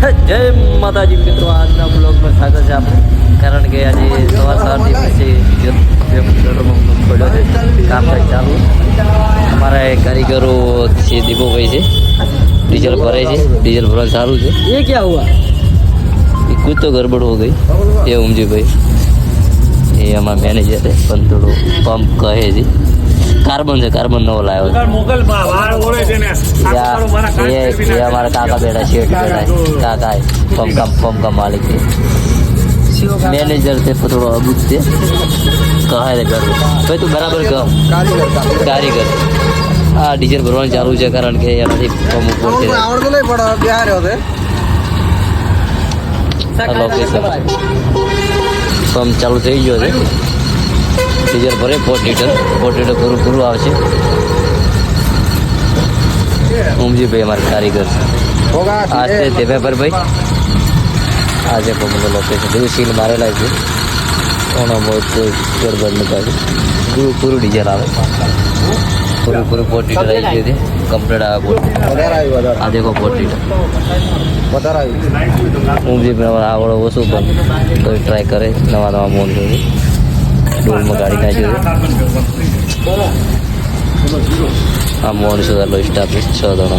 જય માતાજી મિત્રો આજના બ્લોગમાં સાથે છે આપણે કારણ કે આજે સવાર સવારથી પછી પેટ્રોલ પડ્યો છે કામ થાય ચાલુ. અમારા કારીગરો છે દીપોભાઈ છે ડીઝલ ભરે છે ડીઝલ ભરવા સારું છે. એ ક્યાં હુઆ? એ કુછ તો ગરબડ હો ગઈ. એ ઉમજીભાઈ. એ અમારા મેનેજર છે પણ થોડું પંપ કહે છે. કાર્બન છે કાર્બન નવો લાવ્યો છે ને. એ એ અમારા કાકા બેઠા શેઠ બેઠા છે. કાકા है પંપ का પંપ का मालिक है मैनेजर थे पर थोड़ा अबूत थे કહે રે કર ભાઈ તું બરાબર કહ કારીગર આ ડીઝલ ભરવાનું ચાલુ છે કારણ કે એનાથી પંપ ઉપર છે આવડતું નહીં પણ બિહાર હોતે આ લોકેશન પંપ ચાલુ થઈ ગયો છે ડીઝલ ભરે પોટ લીટર પોટ લીટર પૂરું પૂરું આવશે ઉમજીભાઈ અમારા કારીગર આ છે. આજે ભાઈ આ છે લોકેશન બધું સીલ મારેલા છે. કોનો મોટો ગડબડ નીકળે પૂરું પૂરું ડીઝલ આવે પૂરું પૂરું પોટ આવી ગયું છે કમ્પ્લીટ આવે પોટ. આ દેખો પોટ. આવ્યું. ઉમજીભાઈ આવડો ઓછું પણ તો ટ્રાય કરે. નવા નવા મોન જોઈએ ડોલમાં ગાડી નાખ્યું છે આ મોન છે એટલો સ્ટાફ છે જણાનો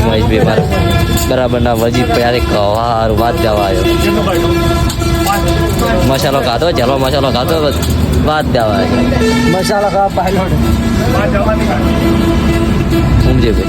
મહેશભાઈ મારે બરાબરના વજી પ્યારે કવાર વાત દેવા આવ્યો મસાલો ખાધો ચાલો મસાલો ખાધો વાત દેવા આવ્યો મસાલો ખાવા પાયલોટ સમજે કર